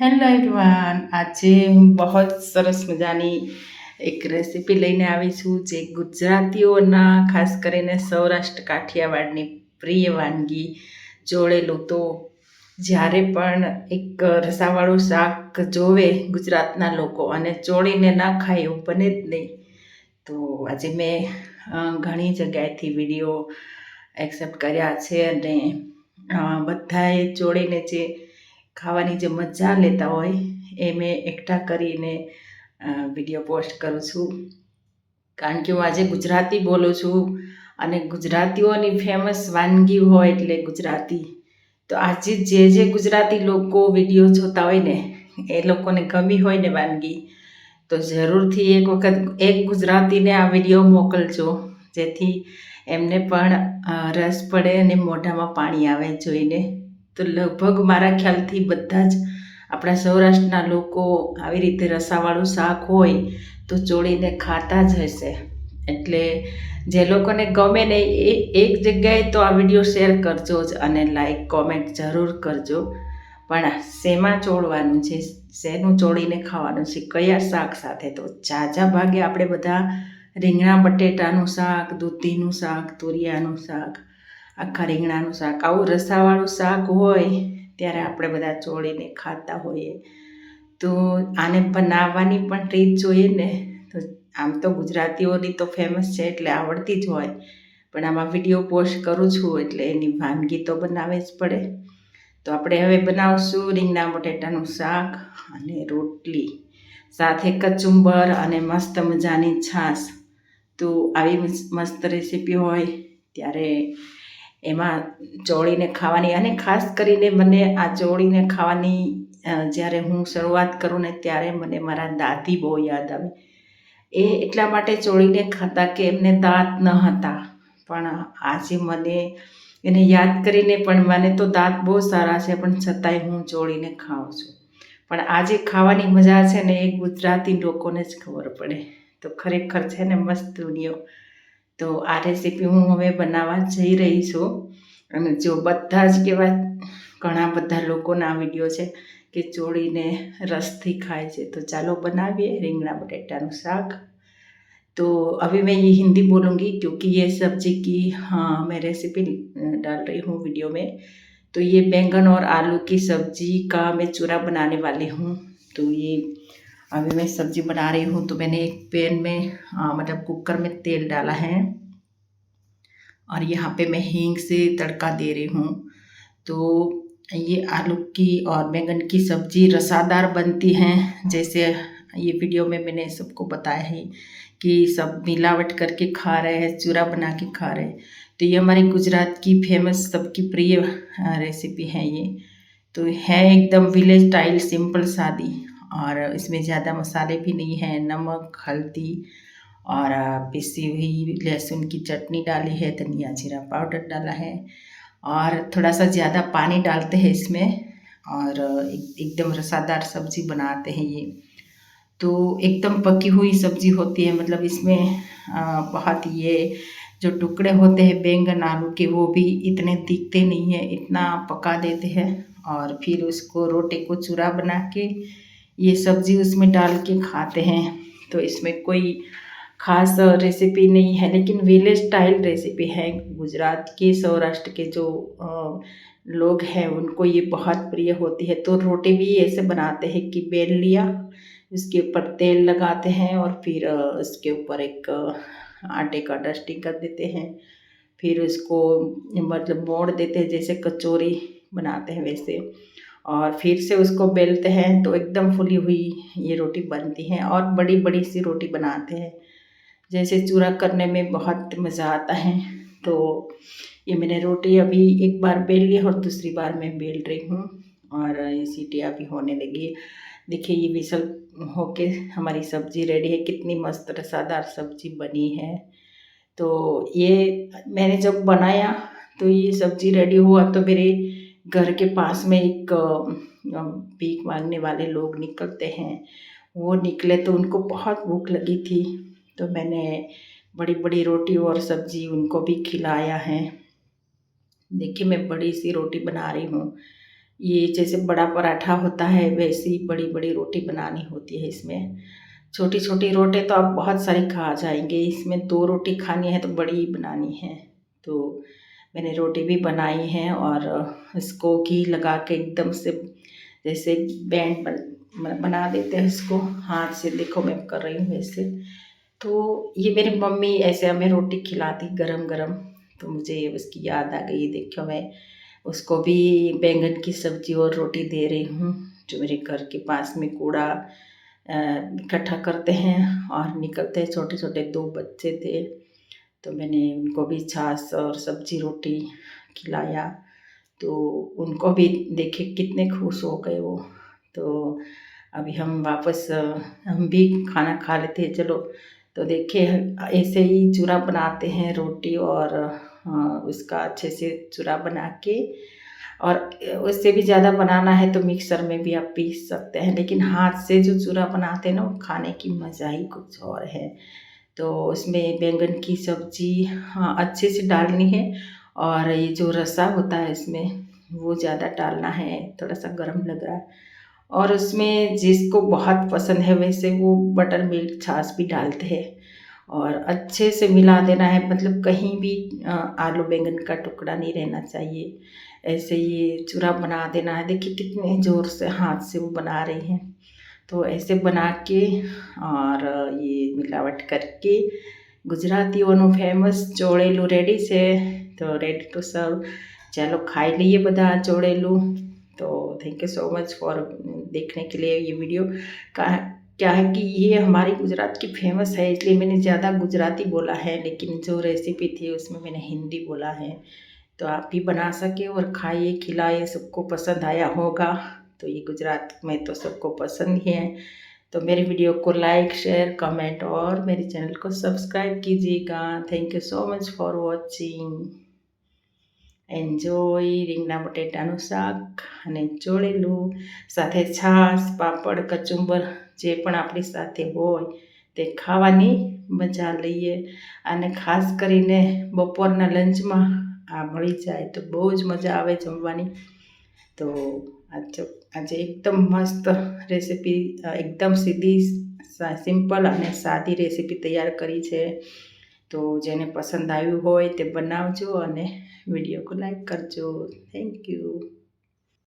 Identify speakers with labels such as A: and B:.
A: Hello everyone. આજે હું બહુ જ સરસ મજાની એક રેસીપી લઈને આવી છું જે ગુજરાતીઓના, ખાસ કરીને સૌરાષ્ટ્ર કાઠિયાવાડની પ્રિય વાનગી જોડેલું. તો જ્યારે પણ એક રસાવાળું શાક જોવે ગુજરાતના લોકો અને ચોળીને ના ખાય એવું બને જ નહીં, તો આજે મેં ઘણી જગ્યાએથી વીડિયો એક્સેપ્ટ કર્યા છે અને બધાએ ચોળીને જે ખાવાની જે મજા લેતા હોય એ મેં એકઠા કરીને વીડિયો પોસ્ટ કરું છું. કારણ કે હું આજે ગુજરાતી બોલું છું અને ગુજરાતીઓની ફેમસ વાનગી હોય એટલે ગુજરાતી. તો આજે જે જે ગુજરાતી લોકો વીડિયો જોતા હોય ને, એ લોકોને ગમી હોય ને વાનગી, તો જરૂરથી એક વખત એક ગુજરાતીને આ વીડિયો મોકલજો. જેથી એમને પણ રસ પડે અને મોઢામાં પાણી આવે જોઈને. તો લગભગ મારા ખ્યાલથી બધા જ આપણા સૌરાષ્ટ્રના લોકો આવી રીતે રસાવાળું શાક હોય તો ચોળીને ખાતા જ હશે. એટલે જે લોકોને ગમે ને એ એક જગ્યાએ તો આ વીડિયો શેર કરજો જ અને લાઈક કોમેન્ટ જરૂર કરજો. પણ શેમાં ચોળવાનું છે? શેનું ચોળીને ખાવાનું છે? કયા શાક સાથે? તો ઝાઝા ભાગે આપણે બધા રીંગણા, બટેટાનું શાક, દૂધીનું શાક, તુરિયાનું શાક આખા રીંગણાનું શાક, આવું રસાવાળું શાક હોય, ત્યારે આપણે બધા ચોળીને ખાતા હોઈએ. તો આને બનાવવાની પણ રીત જોઈએ ને, તો આમ તો ગુજરાતીઓની તો ફેમસ છે એટલે આવડતી જ હોય. પણ આમાં વીડિયો પોસ્ટ કરું છું એટલે એની વાનગી તો બનાવે જ પડે. તો આપણે હવે બનાવશું રીંગણા બટેટાનું શાક અને રોટલી, સાથે કચુંબર અને મસ્ત મજાની છાશ. તો આવી મસ્ત રેસીપી હોય, ત્યારે એમાં ચોળીને ખાવાની અને ખાસ કરીને મને આ ચોળીને ખાવાની જ્યારે હું શરૂઆત કરું ને ત્યારે મને મારા દાદી બહુ યાદ આવે. એ એટલા માટે ચોળીને ખાતા કે એમને દાંત ન હતા. પણ આજે મને એને યાદ કરીને પણ મને તો દાંત બહુ સારા છે, પણ છતાંય હું ચોળીને ખાઉં છું. પણ આજે ખાવાની મજા છે ને એ ગુજરાતી લોકોને જ ખબર પડે. તો ખરેખર છે ને મસ્ત દુનિયો. તો આ રેસીપી હું હવે બનાવવા જઈ રહી છું અને જો બધા જ કેવા ઘણા બધા લોકોના વિડીયો છે કે ચોળીને રસથી ખાય છે તો ચાલો બનાવીએ રીંગણા बटेटा साग तो अभी मैं ये हिंदी बोलूँगी क्योंकि ये सब्जी की हाँ मैं रेसिपी डाल रही हूँ वीडियो में तो ये बैंगन और आलू की सब्जी का मैं चूरा बनाने वाली हूँ तो ये अभी मैं सब्ज़ी बना रही हूँ तो मैंने एक पैन में हाँ, मतलब कुकर में तेल डाला है। और यहाँ पे मैं हींग से तड़का दे रही हूँ। तो ये आलू की और बैंगन की सब्ज़ी रसादार बनती हैं। जैसे ये वीडियो में मैंने सबको बताया है कि सब मिलावट करके खा रहे हैं चूरा बना के खा रहे हैं। तो ये हमारी गुजरात की फ़ेमस सबकी प्रिय रेसिपी है ये। तो है एकदम विलेज स्टाइल सिंपल सादी। और इसमें ज़्यादा मसाले भी नहीं हैं, नमक, हल्दी और पिसी हुई लहसुन की चटनी डाली है, धनिया जीरा पाउडर डाला है और थोड़ा सा ज़्यादा पानी डालते हैं इसमें और एक- एकदम रसादार सब्ज़ी बनाते हैं ये। तो एकदम पकी हुई सब्ज़ी होती है मतलब इसमें बहुत ये जो टुकड़े होते हैं बैंगन, आलू के, वो भी इतने दिखते नहीं है, इतना पका देते हैं और फिर उसको रोटी को चूरा बना के ये सब्ज़ी उसमें डाल के खाते हैं। तो इसमें कोई खास रेसिपी नहीं है, लेकिन विलेज स्टाइल रेसिपी है। गुजरात के, सौराष्ट्र के जो लोग हैं, उनको ये बहुत प्रिय होती है। तो रोटी भी ऐसे बनाते हैं कि बेल लिया उसके ऊपर तेल लगाते हैं और फिर उसके ऊपर एक आटे का डस्टिंग कर देते हैं। फिर उसको मतलब मोड़ देते हैं, जैसे कचौरी बनाते हैं वैसे। और फिर से उसको बेलते हैं तो एकदम फुली हुई ये रोटी बनती है और बड़ी बड़ी सी रोटी बनाते हैं। जैसे चूरा करने में बहुत मज़ा आता है तो ये मैंने रोटी अभी एक बार बेल ली और दूसरी बार मैं बेल रही हूँ और ये सीटियाँ भी होने लगी देखिए ये विसल होके हमारी सब्ज़ी रेडी है, कितनी मस्त रसादार सब्ज़ी बनी है। तो ये मैंने जब बनाया तो ये सब्ज़ी रेडी हुआ तो मेरे घर के पास में एक भीख मांगने वाले लोग निकलते हैं। वो निकले तो उनको बहुत भूख लगी थी तो मैंने बड़ी बड़ी रोटी और सब्ज़ी उनको भी खिलाया है। देखिए, मैं बड़ी सी रोटी बना रही हूँ। ये जैसे बड़ा पराठा होता है, वैसी बड़ी बड़ी रोटी बनानी होती है इसमें। छोटी छोटी रोटी तो आप बहुत सारी खा जाएँगे। इसमें दो रोटी खानी है तो बड़ी बनानी है। तो मैंने रोटी भी बनाई है और इसको घी लगा के एकदम से जैसे बैंड बन, देते हैं इसको। हाथ से देखो मैं कर रही हूँ ऐसे तो ये मेरी मम्मी ऐसे हमें रोटी खिलाती गरम गरम। तो मुझे उसकी याद आ गई देखो मैं उसको भी बैंगन की सब्ज़ी और रोटी दे रही हूँ जो मेरे घर के पास में कूड़ा इकट्ठा करते हैं और निकलते हैं छोटे छोटे दो बच्चे थे। तो मैंने उनको भी छाछ और सब्ज़ी रोटी खिलाया। तो उनको भी देखे कितने खुश हो गए वो। तो अभी हम वापस, हम भी खाना खा लेते हैं। चलो तो देखिए ऐसे ही चूरा बनाते हैं रोटी और उसका अच्छे से चूरा बना के। और उससे भी ज़्यादा बनाना है तो मिक्सर में भी आप पीस सकते हैं। लेकिन हाथ से जो चूरा बनाते हैं ना, वो खाने की मज़ा ही कुछ और है। तो उसमें बैंगन की सब्ज़ी हाँ अच्छे से डालनी है और ये जो रसा होता है इसमें, वो ज़्यादा डालना है, थोड़ा सा गर्म लग रहा है। और उसमें जिसको बहुत पसंद है, वैसे वो बटर मिल्क छाछ भी डालते हैं और अच्छे से मिला देना है मतलब कहीं भी आलू बैंगन का टुकड़ा नहीं रहना चाहिए। ऐसे ये चूरा बना देना है, देखिए कितने ज़ोर से हाथ से वो बना रही हैं। तो ऐसे बना के और ये मिलावट करके ગુજરાતીઓનું ફેમસ ચોળેલું રેડી છે તો રેડી ટુ સર્વ चलो खाई लिए बदा ચોળેલું तो thank you so much for देखने के लिए ये वीडियो का क्या है कि ये हमारी गुजरात की फेमस है इसलिए मैंने ज़्यादा गुजराती बोला है लेकिन जो रेसिपी थी उसमें मैंने हिंदी बोला है तो आप भी बना सके और खाइए खिलाइए सबको पसंद आया होगा तो ये गुजरात में तो सबको पसंद ही है तो मेरे वीडियो को लाइक शेयर कमेंट और मेरे चैनल को सब्सक्राइब कीजिएगा thank you so much for watching enjoy રીંગણા બટેટાનું શાક અને ચોળેલું સાથે છાશ પાપડ કચુંબર જે પણ આપણી સાથે હોય તે ખાવાની મજા લઈએ અને ખાસ કરીને બપોરના લંચમાં આ મળી જાય તો બહુ જ મજા આવે જમવાની તો આજે એકદમ મસ્ત રેસીપી એકદમ સીધી સિમ્પલ અને સાદી રેસીપી તૈયાર કરી છે. તો જેને પસંદ આવ્યું હોય તે બનાવજો અને વીડિયો લાઈક કરજો. Thank you